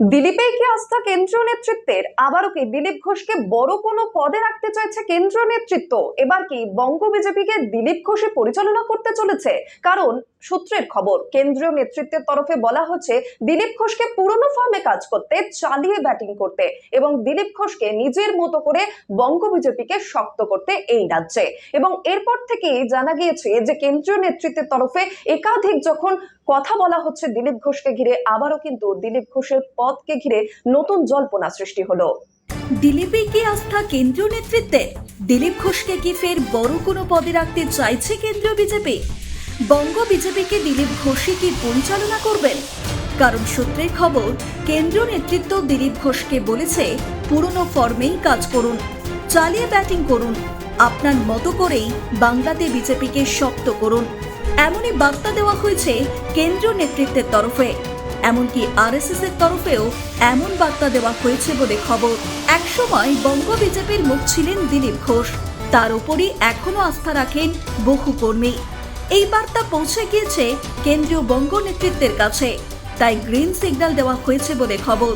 দিলীপেই কি আস্থা কেন্দ্রীয় নেতৃত্বের? আবারও কি দিলীপ ঘোষকে বড় কোনো পদে রাখতে চাইছে কেন্দ্রীয় নেতৃত্ব? এবার কি বঙ্গ বিজেপিকে দিলীপ ঘোষে পরিচালনা করতে চলেছে? কারণ সূত্রের খবর, কেন্দ্রীয় নেতৃত্বের তরফে বলা হচ্ছে, দিলীপ ঘোষকে পুরনো ফর্মে কাজ করতে, চালিয়ে ব্যাটিং করতে এবং দিলীপ ঘোষকে নিজের মতো করে বঙ্গ বিজেপিকে শক্ত করতে এই রাজ্যে। এবং এরপর থেকেই জানা গিয়েছে যে কেন্দ্রীয় নেতৃত্বের তরফে একাধিক যখন কথা বলা হচ্ছে দিলীপ ঘোষকে ঘিরে, আবারও কিন্তু দিলীপ ঘোষের পদকে ঘিরে নতুন জল্পনা সৃষ্টি হলো। দিলীপে কি আস্থা কেন্দ্রীয় নেতৃত্বে? দিলীপ ঘোষকে কি ফের বড় কোনো পদে রাখতে চাইছে কেন্দ্রীয় বিজেপি? বঙ্গ বিজেপিকে দিলীপ ঘোষই কি পরিচালনা করবেন? কারণ সূত্রের খবর, কেন্দ্রীয় নেতৃত্ব দিলীপ ঘোষকে বলেছে, পুরনো ফর্মেই কাজ করুন, চালিয়ে ব্যাটিং করুন, আপনার মতো করেই বাংলাতে বিজেপিকে শক্ত করুন। এমনই বার্তা দেওয়া হয়েছে কেন্দ্রীয় নেতৃত্বের তরফে। এমনকি আরএসএস এর তরফেও এমন বার্তা দেওয়া হয়েছে বলে খবর। একসময় বঙ্গ বিজেপির মুখ ছিলেন দিলীপ ঘোষ। তার উপরই এখনও আস্থা রাখেন বহু কর্মী। এই বার্তা পৌঁছে গিয়েছে কেন্দ্রীয় বঙ্গ নেতৃত্বের কাছে। তাই গ্রিন সিগন্যাল দেওয়া হয়েছে বলে খবর।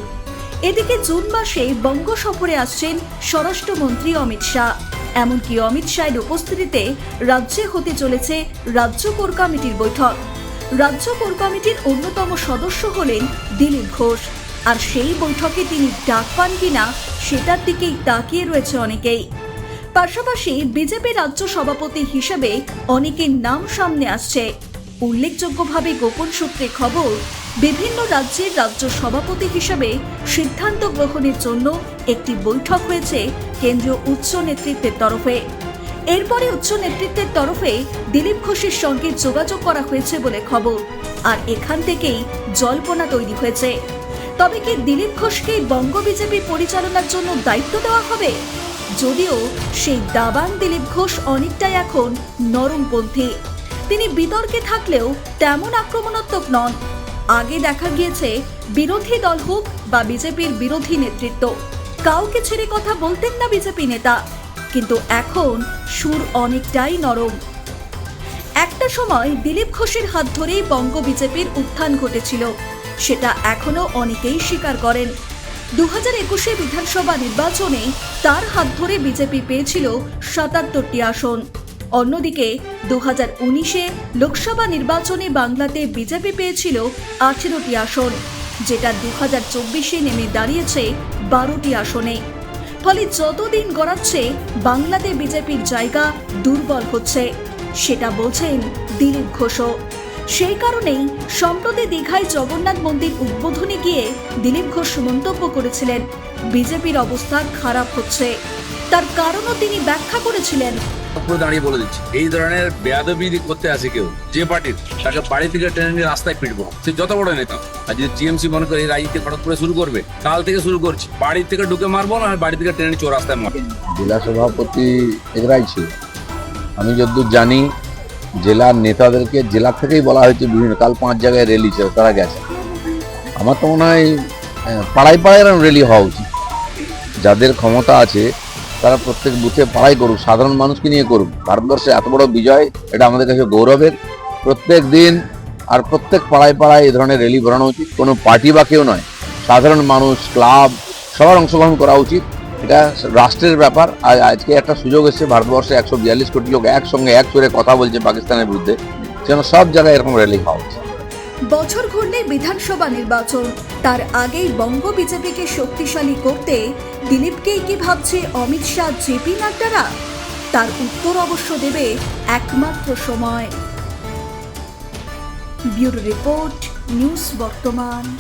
এদিকে জুন মাসে বঙ্গ সফরে আসছেন স্বরাষ্ট্রমন্ত্রী অমিত শাহ। এমনকি অমিত শাহের উপস্থিতিতে রাজ্যে হতে চলেছে রাজ্য কোর কমিটির বৈঠক। রাজ্য কোর কমিটির অন্যতম সদস্য হলেন দিলীপ ঘোষ। আর সেই বৈঠকে তিনি ডাক পান কিনা, সেটার দিকেই তাকিয়ে রয়েছে অনেকেই। পাশাপাশি বিজেপি রাজ্য সভাপতি হিসেবে অনেকের নাম সামনে আসছে। উল্লেখযোগ্যভাবে গোপন সূত্রে খবর, বিভিন্ন রাজ্যের রাজ্য সভাপতি হিসেবে সিদ্ধান্ত গ্রহণের জন্য একটি বৈঠক হয়েছে কেন্দ্রীয় উচ্চ নেতৃত্বের তরফে। এরপরে উচ্চ নেতৃত্বের তরফে দিলীপ ঘোষের সঙ্গে যোগাযোগ করা হয়েছে বলে খবর। আর এখান থেকেই জল্পনা তৈরি হয়েছে। তবে কি দিলীপ ঘোষকে বঙ্গ বিজেপি পরিচালনার জন্য দায়িত্ব দেওয়া হবে? যদিও সেই দাবান দিলীপ ঘোষ অনেকটাই এখন নরমপন্থী। তিনি বিতর্কে থাকলেও তেমন আক্রমণাত্মক নন। আগে দেখা গিয়েছে বিরোধী দল হোক বা বিজেপির বিরোধী নেতৃত্ব। কাউকে ছেড়ে কথা বলতেন না বিজেপি নেতা। কিন্তু এখন সুর অনেকটাই নরম। একটা সময় দিলীপ ঘোষের হাত ধরেই বঙ্গ বিজেপির উত্থান ঘটেছিল। সেটা এখনও অনেকেই স্বীকার করেন। দু হাজার একুশে বিধানসভা নির্বাচনে তার হাত ধরে বিজেপি পেয়েছিল সাতাত্তরটি আসন। অন্যদিকে দু হাজার উনিশে লোকসভা নির্বাচনে বাংলাতে বিজেপি পেয়েছিল আঠেরোটি আসন, যেটা দু হাজার চব্বিশে নেমে দাঁড়িয়েছে বারোটি আসনে। ফলে যতদিন গড়াচ্ছে, বাংলাতে বিজেপির জায়গা দুর্বল হচ্ছে। সেটা বলছেন দিলীপ ঘোষও। সেই কারণেই সম্প্রতি দীঘায় জগন্নাথ মন্দির উদ্বোধনে গিয়ে দিলীপ ঘোষ মন্তব্য করেছিলেন, বিজেপির অবস্থা খারাপ হচ্ছে। তার কারণও তিনি ব্যাখ্যা করেছিলেন পুরো দাঁড়িয়ে বলে দিচ্ছি। এই ধরনের বেয়াদবি করতে আসে কেউ, যে পার্টির, তাকে বাড়ি থেকে টেনে নিয়ে রাস্তায় পিটবো। সে যত বড় নেতা, আর যদি টিএমসি মনে করে এই রাজনীতি হঠাৎ করে শুরু করবে, কাল থেকে শুরু করছি। বাড়ি থেকে ঢুকে মারবো না, বাড়ি থেকে টেনে নিয়ে চোর রাস্তায় মারবো। জেলা সভাপতি এগরাই ছিল। আমি যতদূর জানি জেলার নেতাদেরকে জেলা থেকেই বলা হয়েছে বিভিন্ন, কাল পাঁচ জায়গায় র্যালি ছিল, তারা গেছে। আমার তো মনে হয় পাড়ায় পাড়ায় এরকম র্যালি হওয়া উচিত। যাদের ক্ষমতা আছে তারা প্রত্যেক বুথে পাড়াই করুক, সাধারণ মানুষকে নিয়ে করুক। ভারতবর্ষে এত বড় বিজয়, এটা আমাদের কাছে গৌরবের। প্রত্যেক দিন আর প্রত্যেক পাড়ায় পাড়ায় এই ধরনের র্যালি করানো উচিত। কোনো পার্টি বা কেউ নয়। সাধারণ মানুষ ক্লাব সবার অংশগ্রহণ করা উচিত। এটা রাষ্ট্রের ব্যাপার। আর আজকে একটা সুযোগ এসেছে, ভারতবর্ষে একশো বিয়াল্লিশ কোটি লোক একসঙ্গে এক সুরে কথা বলছে পাকিস্তানের বিরুদ্ধে। যেন সব জায়গায় এরকম র্যালি হওয়া উচিত। বছর ঘুরলে বিধানসভা নির্বাচন। তার আগেই বঙ্গ বিজেপিকে শক্তিশালী করতে দিলীপকেই কি ভাবছে অমিত শাহ, জেপি নাড্ডারা তার উত্তর অবশ্য দেবে একমাত্র সময়। ব্যুরো রিপোর্ট, নিউজ বর্তমান।